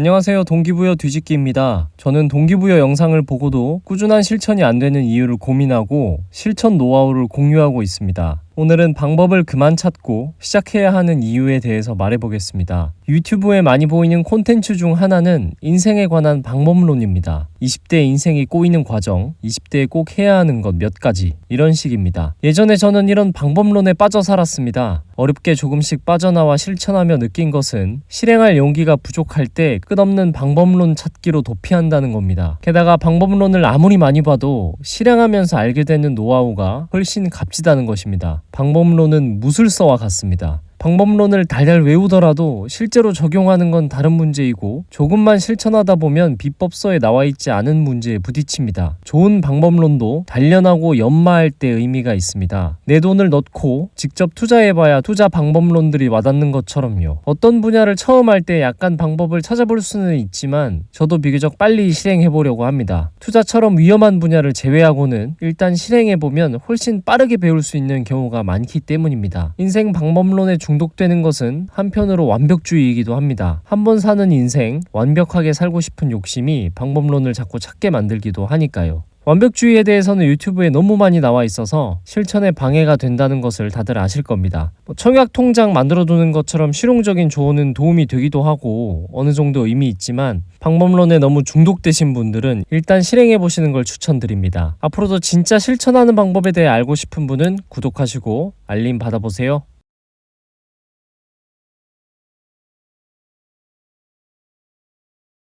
안녕하세요. 동기부여 뒤집기입니다. 저는 동기부여 영상을 보고도 꾸준한 실천이 안 되는 이유를 고민하고 실천 노하우를 공유하고 있습니다. 오늘은 방법을 그만 찾고 시작해야 하는 이유에 대해서 말해보겠습니다. 유튜브에 많이 보이는 콘텐츠 중 하나는 인생에 관한 방법론입니다. 20대 인생이 꼬이는 과정, 20대에 꼭 해야 하는 것 몇 가지, 이런 식입니다. 예전에 저는 이런 방법론에 빠져 살았습니다. 어렵게 조금씩 빠져나와 실천하며 느낀 것은 실행할 용기가 부족할 때 끝없는 방법론 찾기로 도피한다는 겁니다. 게다가 방법론을 아무리 많이 봐도 실행하면서 알게 되는 노하우가 훨씬 값지다는 것입니다. 방법론은 무술서와 같습니다. 방법론을 달달 외우더라도 실제로 적용하는 건 다른 문제이고 조금만 실천하다 보면 비법서에 나와 있지 않은 문제에 부딪힙니다. 좋은 방법론도 단련하고 연마할 때 의미가 있습니다. 내 돈을 넣고 직접 투자해봐야 투자 방법론들이 와닿는 것처럼요. 어떤 분야를 처음 할 때 약간 방법을 찾아볼 수는 있지만 저도 비교적 빨리 실행해보려고 합니다. 투자처럼 위험한 분야를 제외하고는 일단 실행해보면 훨씬 빠르게 배울 수 있는 경우가 많기 때문입니다. 인생 방법론에 중 독되는 것은 한편으로 완벽주의이기도 합니다. 한 번 사는 인생, 완벽하게 살고 싶은 욕심이 방법론을 자꾸 찾게 만들기도 하니까요. 완벽주의에 대해서는 유튜브에 너무 많이 나와 있어서 실천에 방해가 된다는 것을 다들 아실 겁니다. 뭐 청약 통장 만들어 두는 것처럼 실용적인 조언은 도움이 되기도 하고 어느 정도 의미 있지만 방법론에 너무 중독되신 분들은 일단 실행해 보시는 걸 추천드립니다. 앞으로도 진짜 실천하는 방법에 대해 알고 싶은 분은 구독하시고 알림 받아보세요.